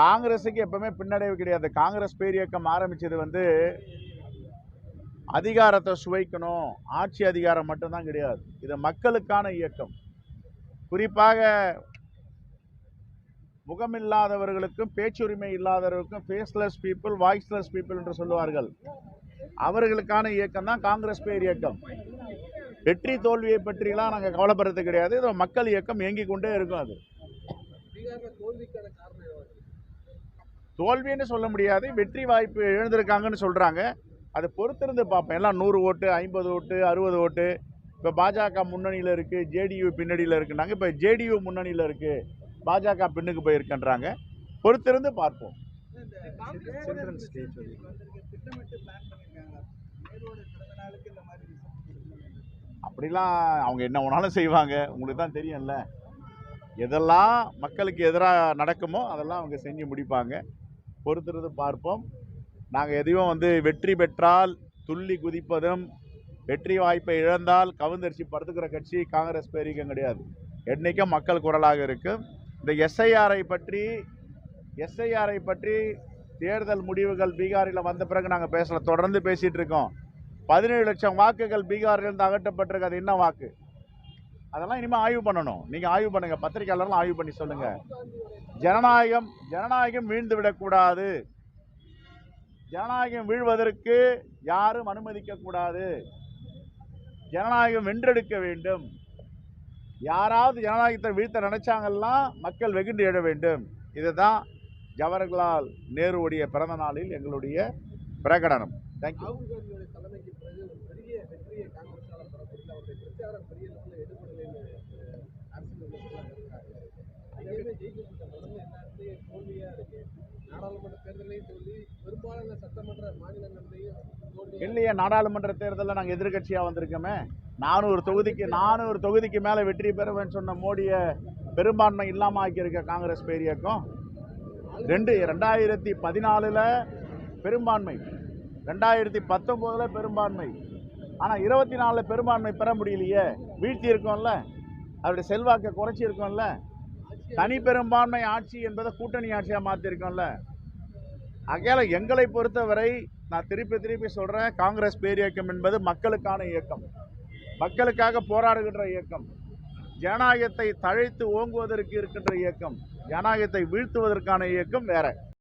காங்கிரஸுக்கு எப்பவுமே பின்னடைவு கிடையாது. காங்கிரஸ் பேரியக்கம் ஆரம்பிச்சது வந்து அதிகாரத்தை சுவைக்கணும். ஆட்சி அதிகாரம் மட்டும்தான் கிடையாது. இது மக்களுக்கான இயக்கம். குறிப்பாக முகமில்லாதவர்களுக்கும் பேச்சுரிமை இல்லாதவர்களுக்கும் ஃபேஸ்லெஸ் பீப்புள் வாய்ஸ்லெஸ் பீப்புள் என்று சொல்லுவார்கள். அவர்களுக்கான இயக்கம் தான் காங்கிரஸ் பேர் இயக்கம் வெற்றி தோல்வியை பற்றிலாம் நாங்கள் கவலைப்படுறது கிடையாது. இது மக்கள் இயக்கம் இயங்கிக் கொண்டே இருக்கும் அது. தோல்வின்னு சொல்ல முடியாது வெற்றி வாய்ப்பு எழுந்திருக்காங்கன்னு சொல்கிறாங்க அதை பொறுத்திருந்து பார்ப்போம். எல்லாம் நூறு ஓட்டு ஐம்பது ஓட்டு அறுபது ஓட்டு. இப்போ பாஜக முன்னணியில் இருக்குது ஜேடியு பின்னணியில் இருக்குன்னாங்க. இப்போ ஜேடியு முன்னணியில் இருக்குது பாஜக பின்னுக்கு போயிருக்குன்றாங்க. பொறுத்திருந்து பார்ப்போம். அப்படிலாம் அவங்க என்ன வேணாலும் செய்வாங்க. உங்களுக்கு தான் தெரியும்ல. எதெல்லாம் மக்களுக்கு எதிராக நடக்குமோ அதெல்லாம் அவங்க செஞ்சு முடிப்பாங்க. பொறுத்துறது பார்ப்போம். நாங்கள் எதையும் வந்து வெற்றி பெற்றால் துள்ளி குதிப்பதும் வெற்றி வாய்ப்பை இழந்தால் கவுந்தரிசி படுத்துக்கிற கட்சி காங்கிரஸ் பேரிக்கம் கிடையாது. என்றைக்கும் மக்கள் குரலாக இருக்கும் இந்த எஸ்ஐஆரை பற்றி எஸ்ஐஆரை பற்றி தேர்தல் முடிவுகள் பீகாரில் வந்த பிறகு நாங்கள் பேசல. தொடர்ந்து பேசிகிட்டு இருக்கோம். பதினேழு லட்சம் வாக்குகள் பீகாரிலிருந்து அகற்றப்பட்டிருக்கு. அது என்ன வாக்கு? அதெல்லாம் இனிமேல் ஆய்வு பண்ணணும். நீங்கள் ஆய்வு பண்ணுங்கள் பத்திரிகையாளர்லாம் ஆய்வு பண்ணி சொல்லுங்கள் ஜனநாயகம் ஜனநாயகம் வீழ்ந்து விடக்கூடாது ஜனநாயகம் வீழ்வதற்கு யாரும் அனுமதிக்கக்கூடாது ஜனநாயகம் வென்றெடுக்க வேண்டும். யாராவது ஜனநாயகத்தை வீழ்த்த நினைச்சாங்கன்னா மக்கள் வெகுண்டு எழ வேண்டும். இதுதான் ஜவஹர்லால் நேருவுடைய பிறந்த நாளில் எங்களுடைய பிரகடனம். தேங்க்யூ அவருடைய பிரச்சாரம் பெரிய லெவலில் எடுபடலைன்னு அரசியல் விமர்சனம் இருக்காங்க அங்கேயுமே ஜெயிக்க முடியல தொடர்ந்து எல்லா இருக்கு. நாடாளுமன்ற தேர்தலையும் தோல்வி பெரும்பாலான சட்டமன்ற மாநிலங்கள்லையும் இல்லையே நாடாளுமன்ற தேர்தலில் நாங்கள் எதிர்கட்சியாக வந்திருக்கோமே. நானூறு தொகுதிக்கு நானூறு தொகுதிக்கு மேலே வெற்றி பெறுவேன்னு சொன்ன மோடியை பெரும்பான்மை இல்லாமல் ஆக்கியிருக்க காங்கிரஸ் பேர் ரெண்டு ரெண்டாயிரத்தி பதினாலில் பெரும்பான்மை. ரெண்டாயிரத்தி பத்தொம்போதில் பெரும்பான்மை. ஆனால் இருபத்தி நாலில் பெரும்பான்மை பெற முடியலையே. வீழ்த்தி இருக்கோம்ல? அவருடைய செல்வாக்கை குறைச்சி இருக்கோம்ல? தனி பெரும்பான்மை ஆட்சி என்பதை கூட்டணி ஆட்சியாக மாற்றிருக்கோம்ல ஆகையால் எங்களை பொறுத்தவரை நான் திருப்பி திருப்பி சொல்கிறேன் காங்கிரஸ் பேரியக்கம் என்பது மக்களுக்கான இயக்கம். மக்களுக்காக போராடுகின்ற இயக்கம். ஜனநாயகத்தை தழைத்து ஓங்குவதற்கு இருக்கின்ற இயக்கம். ஜனநாயகத்தை வீழ்த்துவதற்கான இயக்கம் வேற.